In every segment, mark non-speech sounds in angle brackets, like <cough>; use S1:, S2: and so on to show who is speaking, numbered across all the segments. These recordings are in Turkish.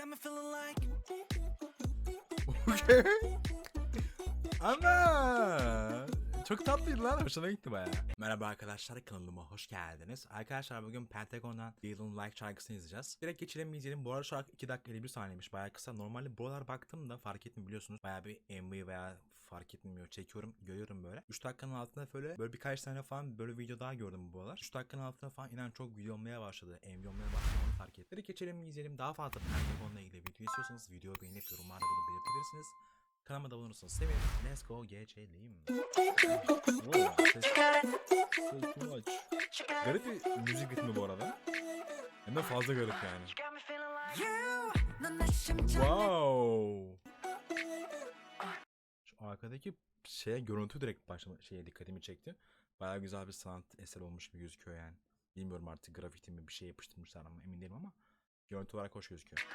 S1: got me feeling like <laughs>
S2: Okey. Ama çok tatlıydı lan. Hoşuma gitti baya. Merhaba arkadaşlar kanalıma hoş geldiniz. Arkadaşlar bugün Pentagon'dan Dylan Like şarkısını izleyeceğiz. Direkt geçelim izleyelim. Bu arada şarkı 2 dakika 51 saniyeymiş. Baya kısa. Normalde buralar baktığımda fark etmiyor biliyorsunuz. Baya bir MV veya fark etmiyor. Çekiyorum, görüyorum böyle. 3 dakikanın altında böyle böyle birkaç tane falan böyle video daha gördüm bu aralar. 3 dakikanın altında falan inan çok video olmaya başladı. MV olmaya başladı. Onu fark ettim. Direkt geçelim izleyelim. Daha fazla Pentagon'la ilgili video istiyorsanız video beğenip yorumlarda bunu belirtebilirsiniz. Kanalıma da abone olursanız sevinirim. Let's go geçelim. Garip bir müzik ritmi bu arada. Hem de fazla garip yani. Wow. Şu arkadaki şeye görüntü direkt başlama şeye dikkatimi çekti. Baya güzel bir sanat eseri olmuş gibi gözüküyor yani. Bilmiyorum artık grafiti mi bir şey yapıştırmışlar ama emin değilim ama Görüntü olarak hoş gözüküyor.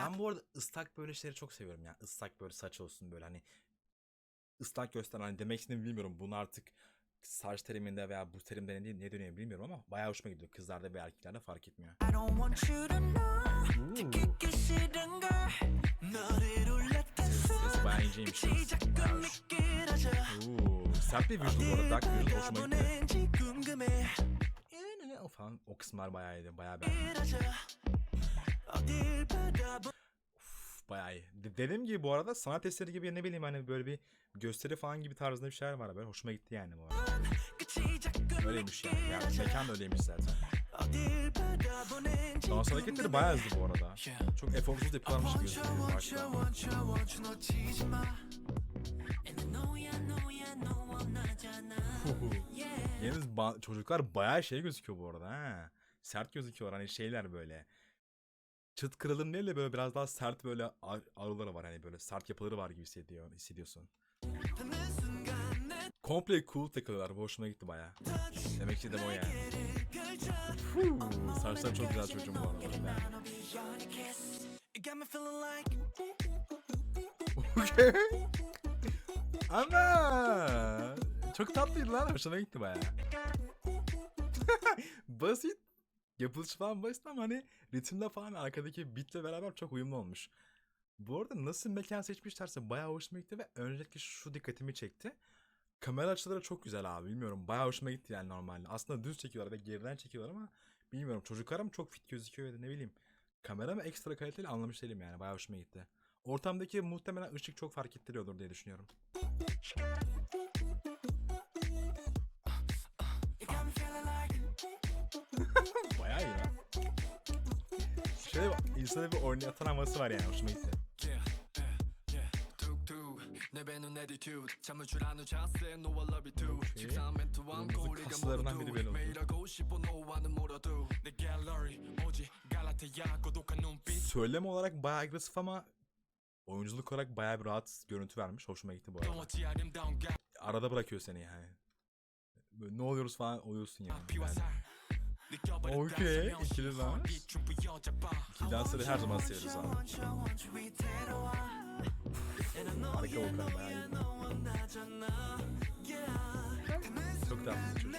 S2: Ben bu arada ıslak böyle şeyleri çok seviyorum ya. Islak böyle saç olsun böyle hani ıslak gösteren hani demek istediğimi bilmiyorum. Bunu artık saç teriminde veya bu terimde ne, ne dönüyor bilmiyorum ama bayağı hoşuma gidiyor. Kızlarda ve erkeklerde fark etmiyor. Ses bayağı inceymiş. Sert bir vücut
S1: olarak
S2: hoşuma gitti falan. O kısımlar bayağı iyiydi. Bayağı beğendim. of, bayağı iyi. De- dediğim gibi bu arada sanat eseri gibi ne bileyim hani böyle bir gösteri falan gibi tarzında bir şeyler var. Böyle hoşuma gitti yani bu arada. Öyleymiş yani. yani mekan da öyleymiş zaten. Dans hareketleri bayağı hızlı bu arada. Çok eforsuz yapılarmış gibi gözüküyor. Yalnız ba- çocuklar bayağı şey gözüküyor bu arada ha. Sert gözüküyor hani şeyler böyle. Çıt kırılım değil de böyle biraz daha sert böyle ar- arıları var hani böyle sert yapıları var gibi hissediyor, hissediyorsun. Komple cool takılıyorlar. Bu hoşuma gitti bayağı. Demek ki de o yani. Saçlar çok güzel çocuğum bu arada. <laughs> Ama çok tatlıydı lan. Hoşuma gitti bayağı. <laughs> basit. Yapılışı falan basit ama hani ritimle falan arkadaki beatle beraber çok uyumlu olmuş. Bu arada nasıl mekan seçmişlerse bayağı hoşuma gitti ve öncelikle şu dikkatimi çekti. Kamera açıları çok güzel abi bilmiyorum. Bayağı hoşuma gitti yani normalde. Aslında düz çekiyorlar ve geriden çekiyorlar ama bilmiyorum. Çocuklar mı çok fit gözüküyor ya ne bileyim. Kamera mı ekstra kaliteli anlamış değilim yani. Bayağı hoşuma gitti. Ortamdaki muhtemelen ışık çok fark ettiriyordur diye düşünüyorum. Şöyle bir, insana bir havası var yani hoşuma gitti.
S3: Okay.
S2: Söylem olarak bayağı agresif ama oyunculuk olarak bayağı bir rahat görüntü vermiş. Hoşuma gitti bu arada. Arada bırakıyor seni yani. Böyle ne oluyoruz falan oluyorsun yani. yani.
S3: Okey, ikili zaman.
S2: Ki dansları her zaman severiz abi. Harika
S1: vokan
S2: bayağı iyi. Çok tatlı çocuk.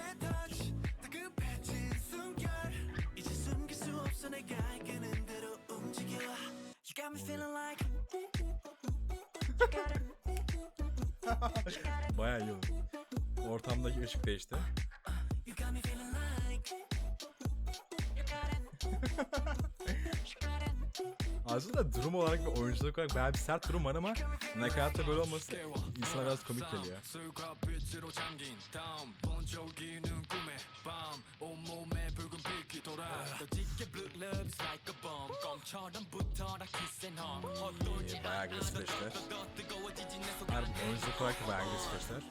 S2: <laughs> Bayağı iyi oldu. Ortamdaki ışık değişti. <laughs> Aslında durum olarak ve oyunculuk olarak bayağı bir sert durum var ama nakaratta böyle olması insana biraz komik geliyor. Ee, bayağı agresif
S3: eşler. Harbi
S2: oyunculuk olarak bayağı
S1: agresif eşler.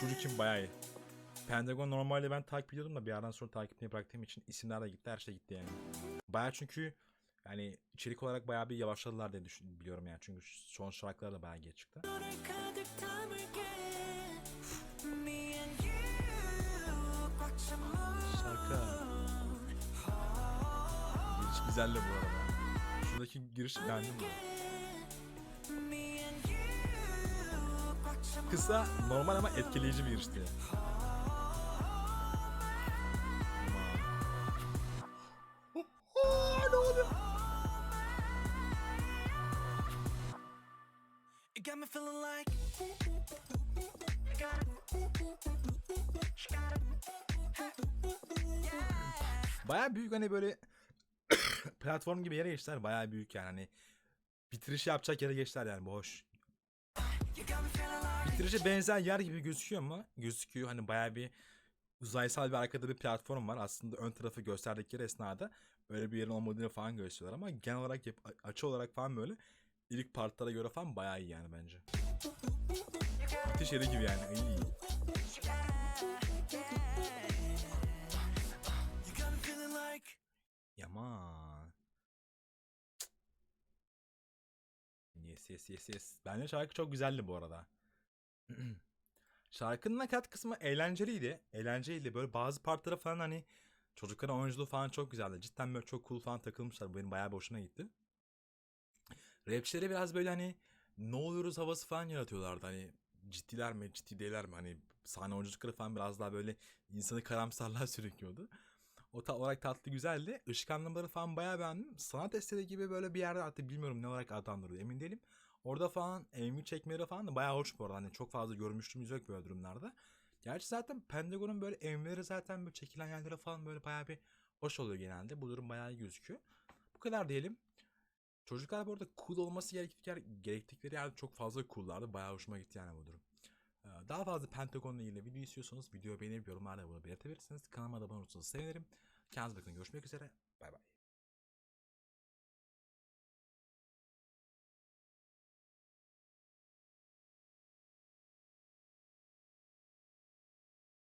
S2: Çocuk için bayağı iyi. Pentagon normalde ben takip ediyordum da bir yerden sonra takipini bıraktığım için isimler de gitti her şey gitti yani. Baya çünkü yani içerik olarak bayağı bir yavaşladılar diye düşün, biliyorum yani. Çünkü son şarkılar da bayağı geç çıktı. Şarkı. Giriş güzel de bu arada. Şuradaki giriş beğendim bu. Kısa, normal ama etkileyici bir girişti. Baya büyük hani böyle <coughs> platform gibi yere geçtiler. Baya büyük yani hani bitiriş yapacak yere geçtiler yani boş. Bitirişe benzer yer gibi gözüküyor mu? Gözüküyor. Hani baya bir uzaysal bir arkada bir platform var. Aslında ön tarafı gösterdikleri esnada öyle bir yerin olmadığını falan gösteriyorlar ama genel olarak yap- açı olarak falan böyle ilk partlara göre falan bayağı iyi yani bence. Bitiş yeri gibi yani. iyi.
S1: You
S2: Yes yes yes. Bence şarkı çok güzeldi bu arada. <clears throat> Şarkının nakarat kısmı eğlenceliydi. Eğlenceliydi. Böyle bazı partlara falan hani çocukların oyunculuğu falan çok güzeldi. Cidden böyle çok cool falan takılmışlar. Benim bayağı bir hoşuna gitti. Rapçilere biraz böyle hani ne oluyoruz havası falan yaratıyorlardı. Hani ciddiler mi ciddi değiller mi? Hani sahne oyunculukları falan biraz daha böyle insanı karamsarlığa <laughs> sürüklüyordu. O ta olarak tatlı güzeldi. Işık anlamları falan bayağı beğendim. Sanat eseri gibi böyle bir yerde artık bilmiyorum ne olarak adlandırılıyor emin değilim. Orada falan MV çekmeleri falan da bayağı hoş bu arada. Hani çok fazla görmüştüğümüz yok böyle durumlarda. Gerçi zaten Pentagon'un böyle MV'leri zaten böyle çekilen yerlere falan böyle bayağı bir hoş oluyor genelde. Bu durum bayağı iyi gözüküyor. Bu kadar diyelim. Çocuklar bu arada cool olması gerektikleri, gerektikleri yerde çok fazla coollardı. Bayağı hoşuma gitti yani bu durum. Ee, Daha fazla Pentagon'la ilgili video istiyorsanız videoyu beğenip yorumlarda bunu belirtebilirsiniz. Kanalıma da abone olursanız sevinirim. Kendinize bakın. Görüşmek üzere. Bay bay.